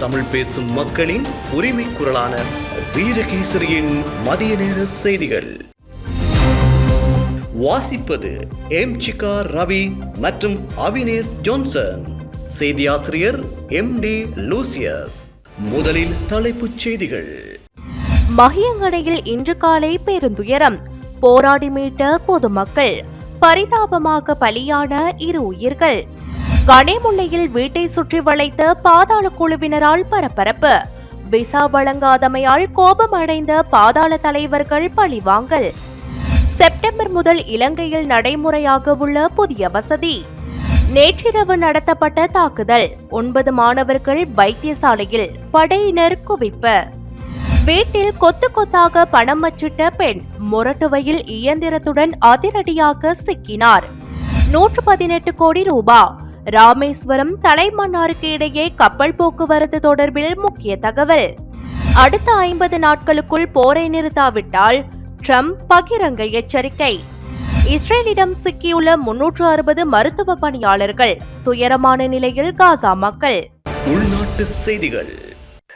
தமிழ் பேசும் மக்களின் உரிமை குரலான வீரகேசரியின் மதிய நேர செய்திகள். வாசிப்பது எம் சிகா ரவி மற்றும் அவினேஷ் ஜோன்சன். செய்தியாசிரியர் எம் டி லூசியஸ். முதலில் தலைப்புச் செய்திகள். மகியங்கடையில் இன்று காலை பேருந்துயரம். போராடி மீட்ட பொதுமக்கள். பரிதாபமாக பலியான இரு உயிர்கள். கனிமுல்லையில் வீட்டை சுற்றி வளைத்த பாதாள குழுவினரால் பரபரப்பு. விசா வழங்காதமையால் கோபமடைந்த பாதாள தலைவர்கள் பழிவாங்கல். செப்டம்பர் முதல் இலங்கையில் நடைமுறையாக உள்ள புதிய வசதி. நேற்றிரவு நடத்தப்பட்ட தாக்குதல். ஒன்பது மாணவர்கள் வைத்தியசாலையில் படையினர் குவிப்பு. வீட்டில் கொத்து கொத்தாக பணம் அச்சிட்ட பெண் முரட்டுவையில் இயந்திரத்துடன் அதிரடியாக சிக்கினார். நூற்று பதினெட்டு கோடி ரூபா ராமேஸ்வரம் தலைமன்னாருக்கு இடையே கப்பல் போக்குவரத்து தொடர்பில் முக்கிய தகவல். அடுத்த ஐம்பது நாட்களுக்குள் போரை நிறுத்தாவிட்டால் ட்ரம்ப் பகிரங்க எச்சரிக்கை. இஸ்ரேலிடம் சிக்கியுள்ள முன்னூற்று அறுபது மருத்துவ பணியாளர்கள் துயரமான நிலையில் காசா மக்கள். உள்நாட்டு செய்திகள்.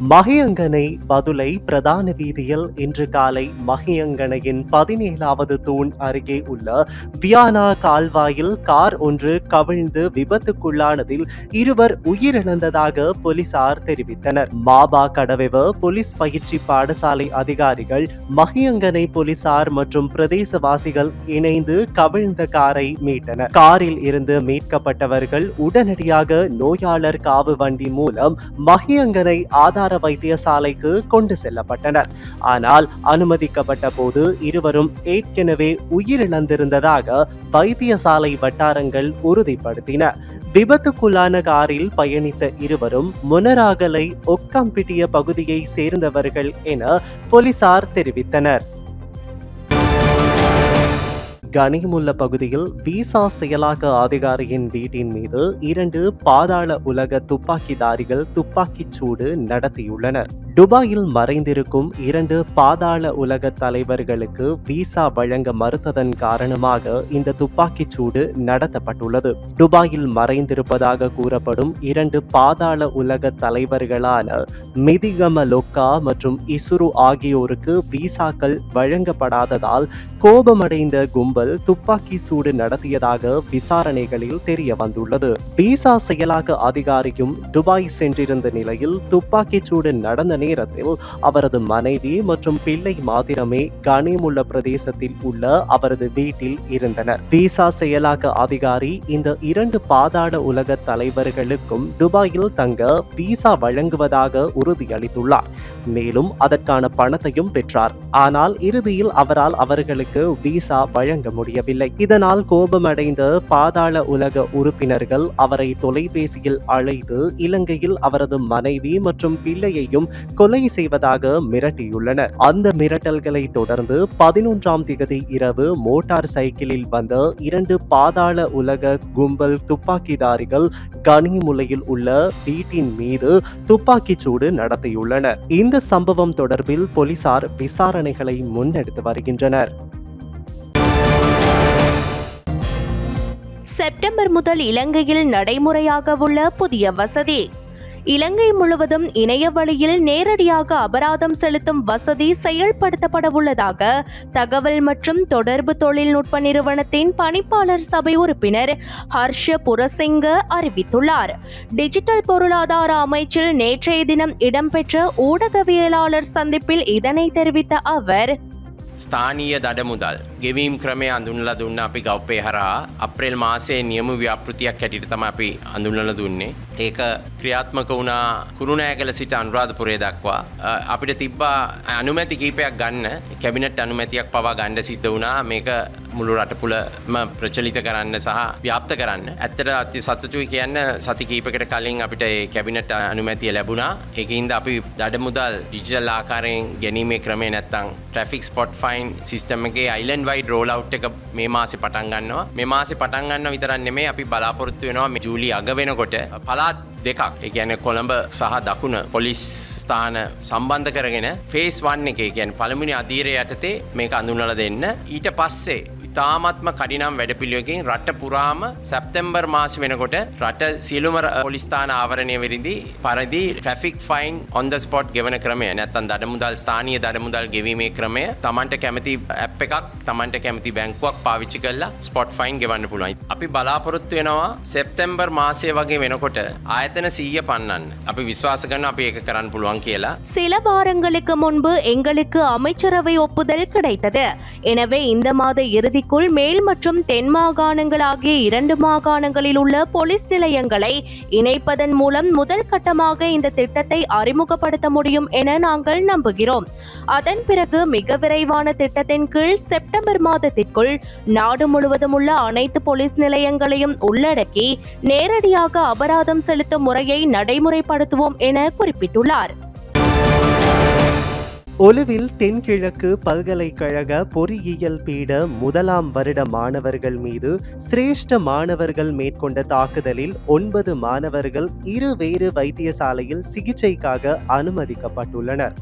மகியங்கனை பதுளை பிரதான வீதியில் இன்று காலை மகியங்கனையின் பதினேழாவது தூண் அருகே உள்ள வியானா கால்வாயில் கார் ஒன்று கவிழ்ந்து விபத்துக்குள்ளானதில் இருவர் உயிரிழந்ததாக போலீசார் தெரிவித்தனர். மாபா கடவெவ போலீஸ் பயிற்சி பாடசாலை அதிகாரிகள் மகியங்கனை போலீசார் மற்றும் பிரதேசவாசிகள் இணைந்து கவிழ்ந்த காரை மீட்டனர். காரில் இருந்து மீட்கப்பட்டவர்கள் உடனடியாக நோயாளர் காவு வண்டி மூலம் மகியங்கனை ஆதார வைத்தியசாலைக்கு கொண்டு செல்லப்பட்டனர். ஆனால் அனுமதிக்கப்பட்ட போது இருவரும் ஏற்கனவே உயிரிழந்திருந்ததாக வைத்தியசாலை வட்டாரங்கள் உறுதிப்படுத்தின. விபத்துக்குள்ளான காரில் பயணித்த இருவரும் முனராகலை ஒக்கம்பிட்டிய பகுதியை சேர்ந்தவர்கள் என போலீசார் தெரிவித்தனர். கனிமுல்ல பகுதியில் விசா செயலாக்க அதிகாரியின் வீட்டின் மீது இரண்டு பாதாள உலக துப்பாக்கிதாரிகள் துப்பாக்கிச் சூடு நடத்தியுள்ளனர். துபாயில் மறைந்திருக்கும் இரண்டு பாதாள உலக தலைவர்களுக்கு விசா வழங்க மறுத்ததன் காரணமாக இந்த துப்பாக்கிச் சூடு நடத்தப்பட்டுள்ளது. துபாயில் மறைந்திருப்பதாக கூறப்படும் இரண்டு பாதாள உலக தலைவர்களான மிதிகம லொக்கா மற்றும் இசுரு ஆகியோருக்கு விசாக்கள் வழங்கப்படாததால் கோபமடைந்த கும்பல் துப்பாக்கி சூடு நடத்தியதாக விசாரணைகளில் தெரிய வந்துள்ளது விசா செயலாக்க அதிகாரியும் துபாய் சென்றிருந்த நிலையில் துப்பாக்கிச் சூடு நடந்த நேரத்தில் அவரது மனைவி மற்றும் பிள்ளை மாத்திரமே கனிமுள்ள பிரதேசத்தில் உள்ள அவரது வீட்டில் இருந்தனர். விசா செயலாக்க அதிகாரி இந்த இரண்டு பாதாள உலக தலைவர்களுக்கும் துபாயில் தங்க விசா வழங்குவதாக உறுதியளித்துள்ளார். மேலும் அதற்கான பணத்தையும் பெற்றார். ஆனால் இறுதியில் அவரால் அவர்களுக்கு விசா வழங்க முடியவில்லை. இதனால் கோபமடைந்த பாதாள உலக உறுப்பினர்கள் அவரை தொலைபேசியில் அழைத்து இலங்கையில் அவரது மனைவி மற்றும் பிள்ளையையும் கொலை செய்வதாக மிரட்டியுள்ளனர். அந்த மிரட்டல்களை தொடர்ந்து பதினொன்றாம் திகதி இரவு மோட்டார் சைக்கிளில் வந்த இரண்டு பாதாள உலக கும்பல் துப்பாக்கிதாரிகள் கனிமுலையில் உள்ள வீட்டின் மீது துப்பாக்கிச் சூடு நடத்தியுள்ளனர். இந்த சம்பவம் தொடர்பில் போலீசார் விசாரணைகளை முன்னெடுத்து வருகின்றனர். செப்டம்பர் முதல் இலங்கையில் நடைமுறையாக உள்ள புதிய வசதி. இலங்கை முழுவதும் இணைய வழியில் நேரடியாக அபராதம் செலுத்தும் வசதி செயல்படுத்தப்பட உள்ளதாக தகவல் மற்றும் தொடர்பு தொழில்நுட்ப நிறுவனத்தின் பணிப்பாளர் சபை உறுப்பினர் ஹர்ஷ புரசிங்க அறிவித்துள்ளார். டிஜிட்டல் பொருளாதார அமைச்சில் நேற்றைய தினம் இடம்பெற்ற ஊடகவியலாளர் சந்திப்பில் இதனை தெரிவித்த அவர் ஸ்தானிய தடமுதல். ගෙවීම් ක්‍රමය අඳුන්ල දුන්න අපි ගව්පේ හරහා. අප්‍රේල් මාසේ නියම ව්‍යාපෘතියක් හැටියට තම අපි අඳුන්ලල දුන්නේ. ඒක ක්‍රියාත්මක වුණා කුරුණෑගල සිට අනුරාධපුරේ දක්වා. අ, අපිට තිබ්බා අනුමැති කීපයක් ගන්න කැබිනට් අනුමැතියක් පවා ගණ්ඩ සිද්ධ වුණා. මේක මුළු රටපුලම ප්‍රචලිත කරන්න සහ ව්‍යාප්ත කරන්න. ඇත්තට අති සතුතුයි කියන්න සති කීපකට කලින් අපිට ඒ කැබිනට අනුමැතිය ලැබුණා. ඒකන්ද අපි දඩ මුදල් ඩිජල් ආකාරයෙන් ගැනීමේ ක්‍රමේ නැත්තං ට්‍රෆික් ස්පොට් ෆයින් සිස්ටම එකේ අයිලන්ඩ් වයිඩ් රෝලව් එක මේ මාසි පටන් ගන්නවා. මේ මාසි පටන් ගන්න විතරක් නෙමේ අපි බලාපොරොත්තු වෙනවා මේ ජූලි අග වෙනකොට පලාත් දෙකක් ඒ කියන්නේ කොළඹ සහ දකුණ පොලිස් ස්ථාන සම්බන්ධ කරගෙන ෆේස් වන් එක කියන්නේ පළමුනි අධීරය යටතේ මේක අඳුන්වලා දෙන්න. ඊට පස්සේ ඉතාමත්ම කඩිනම් වැඩපිළියකින් රට පුරාම සැප්තැම්බර් මාස වෙනකොට රට සියලුම පොලිස්ථාන ආවරණය වෙරිදි පරදි traffic fine on the spot ගෙවන ක්‍රමය නැත්තන් දඩමුදල් ස්ථානීය දඩමුදල් ගෙවීමේ ක්‍රමය තමන්ට කැමති ඇප් එකක් තමන්ට කැමති බැංකුවක් පාවිච්චි කරලා ස්පොට් ෆයින් ගෙවන්න පුළුවන් අපි බලාපොරොත්තු වෙනවා සෙප්තැම්බර් මාසය වගේ වෙනකොට ආයතන සීය පන්නන්න අපි විශ්වාස කරන අපි ඒක කරන්න පුළුවන් කියලා சில வாரங்களுக்கு முன்பு எங்களுக்கு அமைச்சரவை ஒப்புதல் கிடைத்தது எனவே இந்த மாத இறுதிக்குள் மேல் மற்றும் தென் மாகாணங்கள் ஆகிய இரண்டு மாகாணங்களில் உள்ள போலீஸ் நிலையங்களை இணைப்பதன் மூலம் முதல் கட்டமாக இந்த திட்டத்தை அறிமுகப்படுத்த முடியும் என நாங்கள் நம்புகிறோம். அதன் பிறகு மிக விரைவான திட்டத்தின் கீழ் செப்டம்பர் மாதத்திற்குள் நாடு முழுவதும் உள்ள அனைத்து போலீஸ் நிலையங்களையும் உள்ளடக்கி நேரடியாக அபராதம் செலுத்தும் முறையை நடைமுறைப்படுத்துவோம் என குறிப்பிட்டுள்ளார். ஒலுவில் தென்கிழக்கு பல்கலைக்கழக பொறியியல் பீட முதலாம் வருட மாணவர்கள் மீது சிரேஷ்ட மாணவர்கள் மேற்கொண்ட தாக்குதலில் ஒன்பது மாணவர்கள் இரு வேறு வைத்தியசாலையில் சிகிச்சைக்காக அனுமதிக்கப்பட்டுள்ளனர்.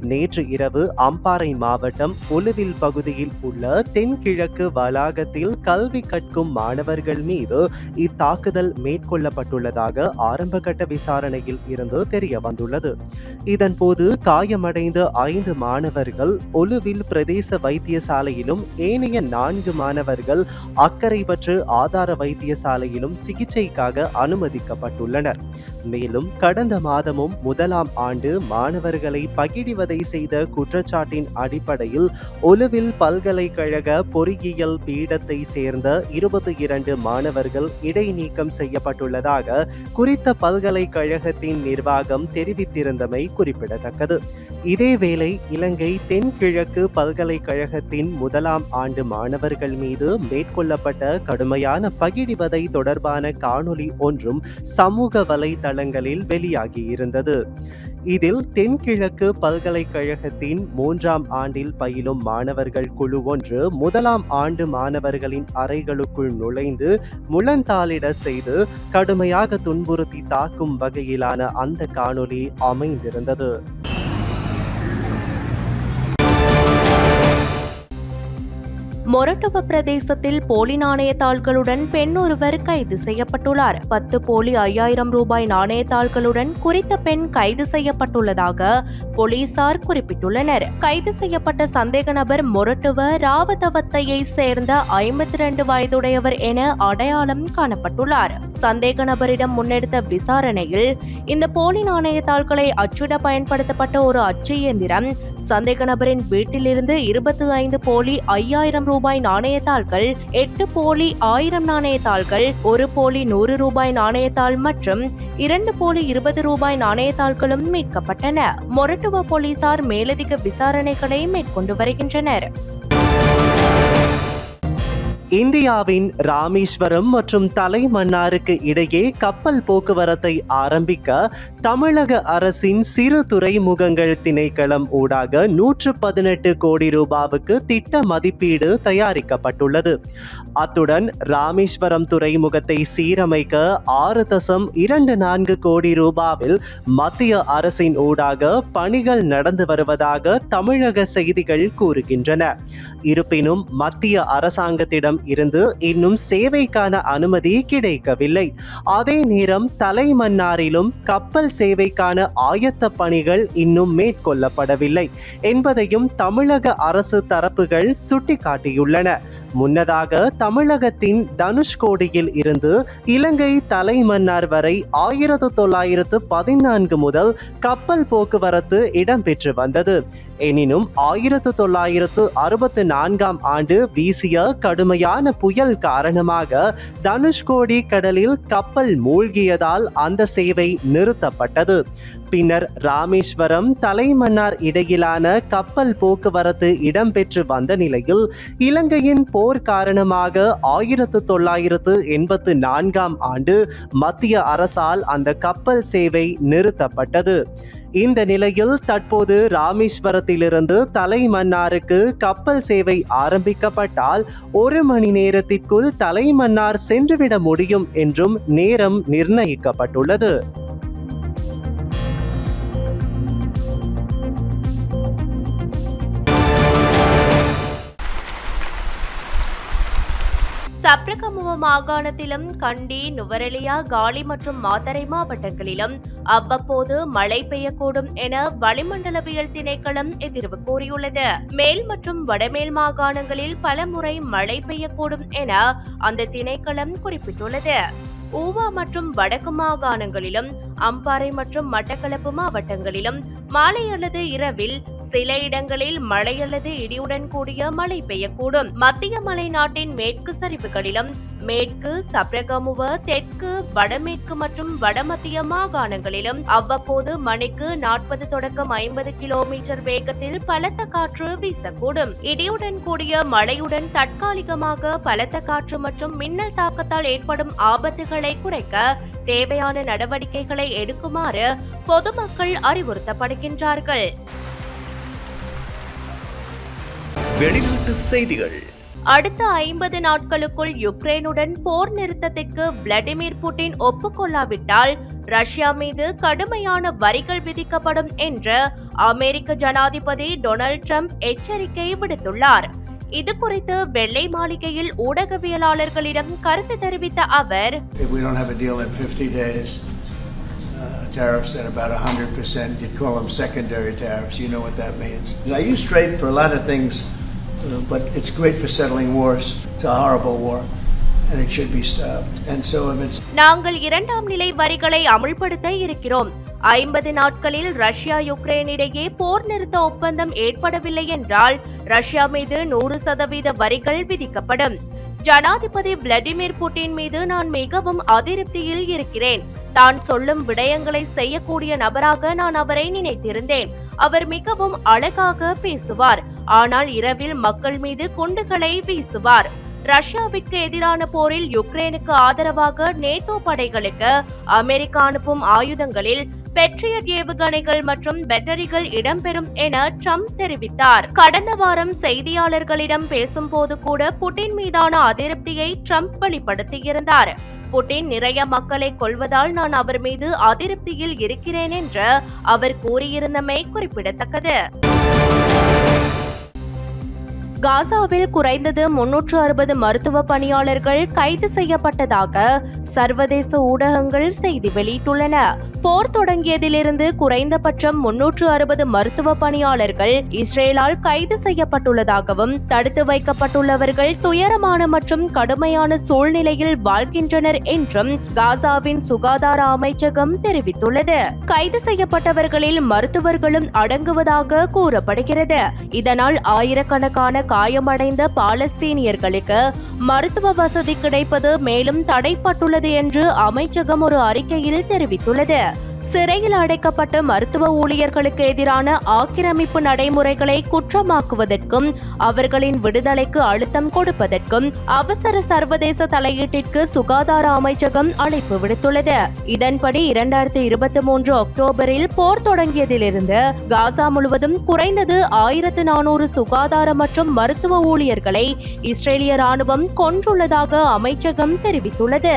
நேற்று இரவு அம்பாறை மாவட்டம் ஒலுவில் பகுதியில் உள்ள தென்கிழக்கு வளாகத்தில் கல்வி கற்கும் மாணவர்கள் மீது இத்தாக்குதல் மேற்கொள்ளப்பட்டுள்ளதாக ஆரம்பகட்ட விசாரணையில் இருந்து தெரிய வந்துள்ளது. இதன்போது காயமடைந்த ஐந்து மாணவர்கள் ஒலுவில் பிரதேச வைத்தியசாலையிலும் ஏனைய நான்கு மாணவர்கள் அக்கறை பற்று ஆதார வைத்தியசாலையிலும் சிகிச்சைக்காக அனுமதிக்கப்பட்டுள்ளனர். மேலும் கடந்த மாதமும் முதலாம் ஆண்டு மாணவர்களை பகிடிவதை செய்த குற்றச்சாட்டின் அடிப்படையில் ஒலுவில் பல்கலைக்கழக பொறியியல் பீடத்தை சேர்ந்த இருபத்தி இரண்டு மாணவர்கள் இடைநீக்கம் செய்யப்பட்டுள்ளதாக குறித்த பல்கலைக்கழகத்தின் நிர்வாகம் தெரிவித்திருந்தமை குறிப்பிடத்தக்கது. இதேவேளை இலங்கை தென்கிழக்கு பல்கலைக்கழகத்தின் முதலாம் ஆண்டு மாணவர்கள் மீது மேற்கொள்ளப்பட்ட கடுமையான பகிடிவதை தொடர்பான காணொளி ஒன்றும் சமூக வலைதளங்களில் வெளியாகியிருந்தது. இதில் தென்கிழக்கு பல்கலைக்கழகத்தின் மூன்றாம் ஆண்டில் பயிலும் மாணவர்கள் குழு ஒன்று முதலாம் ஆண்டு மாணவர்களின் அறைகளுக்குள் நுழைந்து முழந்தாளிட செய்து கடுமையாக துன்புறுத்தி தாக்கும் வகையிலான அந்த காணொளி அமைந்திருந்தது. மொரட்டுவ பிரதேசத்தில் போலி நாணயத்தாள்களுடன் பெண் ஒருவர் கைது செய்யப்பட்டுள்ளார். பத்து போலி ஐயாயிரம் ரூபாய் நாணயத்தாள்களுடன் குறித்த பெண் கைது செய்யப்பட்டுள்ளதாக போலீசார் குறிப்பிட்டுள்ளனர். கைது செய்யப்பட்ட சந்தேக நபர் மொரட்டுவ ராவதவத்தையை சேர்ந்த ஐம்பத்தி ரெண்டு வயதுடையவர் என அடையாளம் காணப்பட்டுள்ளார். சந்தேக நபரிடம் முன்னெடுத்த விசாரணையில் இந்த போலி நாணயத்தாள்களை அச்சிட பயன்படுத்தப்பட்ட ஒரு அச்சு இயந்திரம் சந்தேக நபரின் வீட்டிலிருந்து இருபத்தி ஐந்து போலி ஐயாயிரம் ரூபாய் ரூபாய் நாணயத்தாள்கள் எட்டு போலி ஆயிரம் நாணயத்தாள்கள் ஒரு போலி நூறு ரூபாய் நாணயத்தாள் மற்றும் இரண்டு போலி இருபது ரூபாய் நாணயத்தாள்களும் மீட்கப்பட்டன. மொரட்டுவ போலீசார் மேலதிக விசாரணைகளை மேற்கொண்டு வருகின்றனர். இந்தியாவின் ராமேஸ்வரம் மற்றும் தலைமன்னாருக்கு இடையே கப்பல் போக்குவரத்தை ஆரம்பிக்க தமிழக அரசின் சிறு துறைமுகங்கள் திணைக்களம் ஊடாக நூற்று பதினெட்டு கோடி ரூபாவுக்கு திட்ட மதிப்பீடு தயாரிக்கப்பட்டுள்ளது. அத்துடன் ராமேஸ்வரம் துறைமுகத்தை சீரமைக்க ஆறு தசம் இரண்டு நான்கு கோடி ரூபாவில் மத்திய அரசின் ஊடாக பணிகள் நடந்து வருவதாக தமிழக செய்திகள் கூறுகின்றன. இருப்பினும் மத்திய அரசாங்கத்திடம் இருந்து இன்னும் சேவைக்கான அனுமதி கிடைக்கவில்லை. அதே நேரம் தலைமன்னாரிலும் கப்பல் சேவைக்கான ஆயத்த பணிகள் இன்னும் மேற்கொள்ளப்படவில்லை என்பதையும் தமிழக அரசு தரப்புகள் சுட்டிக்காட்டியுள்ளன. முன்னதாக தமிழகத்தின் தனுஷ்கோடியில் இருந்து இலங்கை தலைமன்னார் வரை ஆயிரத்து தொள்ளாயிரத்து பதினான்கு முதல் கப்பல் போக்குவரத்து இடம்பெற்று வந்தது. எனினும் ஆயிரத்து தொள்ளாயிரத்து அறுபத்து நான்காம் ஆண்டு வீசிய கடுமையான புயல் காரணமாக தனுஷ்கோடி கடலில் கப்பல் மூழ்கியதால் அந்த சேவை நிறுத்தப்பட்டது. பின்னர் ராமேஸ்வரம் தலைமன்னார் இடையிலான கப்பல் போக்குவரத்து இடம்பெற்று வந்த நிலையில் இலங்கையின் போர் காரணமாக ஆயிரத்து தொள்ளாயிரத்து எண்பத்து நான்காம் ஆண்டு மத்திய அரசால் அந்த கப்பல் சேவை நிறுத்தப்பட்டது. இந்த நிலையில் தற்போது ராமேஸ்வரத்திலிருந்து தலைமன்னாருக்கு கப்பல் சேவை ஆரம்பிக்கப்பட்டால் ஒரு மணி நேரத்திற்குள் தலைமன்னார் சென்றுவிட முடியும் என்றும் நேரம் நிர்ணயிக்கப்பட்டுள்ளது. சப்ரகமுவ மாகாணத்திலும் கண்டி நுவரெலியா காலி மற்றும் மாத்தரை மாவட்டங்களிலும் அவ்வப்போது மழை பெய்யக்கூடும் என வளிமண்டலவியல் திணைக்களம் எதிர்வு கூறியுள்ளது. மேல் மற்றும் வடமேல் மாகாணங்களில் பலமுறை மழை பெய்யக்கூடும் என அந்த திணைக்களம் குறிப்பிட்டுள்ளது. ஊவா மற்றும் வடக்கு மாகாணங்களிலும் அம்பாறை மற்றும் மட்டக்களப்பு மாவட்டங்களிலும் மாலை அல்லது இரவில் சில இடங்களில் மழை அல்லது இடியுடன் கூடிய மழை பெய்யக்கூடும். மத்திய மலைநாட்டின் மேற்கு சரிவுகளிலும் மேற்கு சப்ரகமுவ தெற்கு வடமேற்கு மற்றும் வடமத்திய மாகாணங்களிலும் அவ்வப்போது மணிக்கு நாற்பது தொடக்கம் ஐம்பது கிலோமீட்டர் வேகத்தில் பலத்த காற்று வீசக்கூடும். இடியுடன் கூடிய மழையுடன் தற்காலிகமாக பலத்த காற்று மற்றும் மின்னல் தாக்கத்தால் ஏற்படும் ஆபத்துகளை குறைக்க தேவையான நடவடிக்கைகளை எடுக்குமாறு பொதுமக்கள் அறிவுறுத்தப்படுகின்றார்கள். வெளிநாட்டு செய்திகள் அடுத்த ஐம்பது நாட்களுக்குள் யுக்ரைனுடன் போர் நிறுத்தத்திற்கு விளாடிமிர் புட்டின் ஒப்புக்கொள்ளாவிட்டால் ரஷ்யா மீது கடுமையான வரிகள் விதிக்கப்படும் என்று அமெரிக்க ஜனாதிபதி டொனால்ட் ட்ரம்ப் எச்சரிக்கை விடுத்துள்ளார் இது குறித்து வெள்ளை மாளிகையில் ஊடகவியலாளர்களிடம் கருத்து தெரிவித்த அவர் If we don't have a deal in 50 days, uh, tariffs at about 100%, you'd call them secondary tariffs. You know what that means. I use trade for a lot of things, Uh, but it's great for settling wars. It's a horrible war, and it should be stopped. And so if it's நாங்கள் இரண்டாம் நிலை வரிகளை அமுல்படுத்த இருக்கிறோம் ஐம்பது நாட்களில் Russia Ukraine இடையே போர் நிறுத்த ஒப்பந்தம் ஏற்படவில்லை என்றால் ரஷ்யா மீது நூறு சதவீத வரிகள் விதிக்கப்படும் ஜனாதிபதி விளாடிமிர் புட்டின் மீது நான் மிகவும் அதிருப்தியில் இருக்கிறேன். தான் சொல்லும் விடயங்களை செய்யக்கூடிய நபராக நான் அவரை நினைத்திருந்தேன். அவர் மிகவும் அழகாக பேசுவார். ஆனால் இரவில் மக்கள் மீது குண்டுகளை வீசுவார். ரஷ்யாவிற்கு எதிரான போரில் யுக்ரைனுக்கு ஆதரவாக நேட்டோ படைகளுக்கு அமெரிக்கா அனுப்பும் ஆயுதங்களில் பெட்ரியட் ஏவுகணைகள் மற்றும் பேட்டரிகள் இடம்பெறும் என ட்ரம்ப் தெரிவித்தார். கடந்த வாரம் செய்தியாளர்களிடம் பேசும்போது கூட புட்டின் மீதான அதிருப்தியை ட்ரம்ப் வெளிப்படுத்தியிருந்தார். புட்டின் நிறைய மக்களை கொல்வதால் நான் அவர் மீது அதிருப்தியில் இருக்கிறேன் என்று அவர் கூறியிருந்தமை குறிப்பிடத்தக்கது. காசாவில் குறைந்தது முன்னூற்று அறுபது மருத்துவ பணியாளர்கள் கைது செய்யப்பட்டதாக சர்வதேச ஊடகங்கள் செய்தி வெளியிட்டுள்ளன. போர் தொடங்கியதிலிருந்து குறைந்தபட்சம் முன்னூற்று அறுபது மருத்துவ பணியாளர்கள் இஸ்ரேலால் கைது செய்யப்பட்டுள்ளதாகவும் தடுத்து வைக்கப்பட்டுள்ளவர்கள் துயரமான மற்றும் கடுமையான சூழ்நிலையில் வாழ்கின்றனர் என்றும் காசாவின் சுகாதார அமைச்சகம் தெரிவித்துள்ளது. கைது செய்யப்பட்டவர்களில் மருத்துவர்களும் அடங்குவதாக கூறப்படுகிறது. இதனால் ஆயிரக்கணக்கான காயமடைந்த பாலஸ்தீனியர்களுக்கு மருத்துவ வசதி கிடைப்பது மேலும் தடைப்பட்டுள்ளது என்று அமைச்சகம் ஒரு அறிக்கையில் தெரிவித்துள்ளது. சிறையில் அடைக்கப்பட்ட மருத்துவ ஊழியர்களுக்கு எதிரான ஆக்கிரமிப்பு நடைமுறைகளை குற்றமாக்குவதற்கும் அவர்களின் விடுதலைக்கு அழுத்தம் கொடுப்பதற்கும் அவசர சர்வதேச தலையீட்டிற்கு சுகாதார அமைச்சகம் அழைப்பு விடுத்துள்ளது. இதன்படி இரண்டாயிரத்தி இருபத்தி மூன்று அக்டோபரில் போர் தொடங்கியதிலிருந்து காசா முழுவதும் குறைந்தது ஆயிரத்து நானூறு சுகாதார மற்றும் மருத்துவ ஊழியர்களை இஸ்ரேலிய ராணுவம் கொன்றுள்ளதாக அமைச்சகம் தெரிவித்துள்ளது.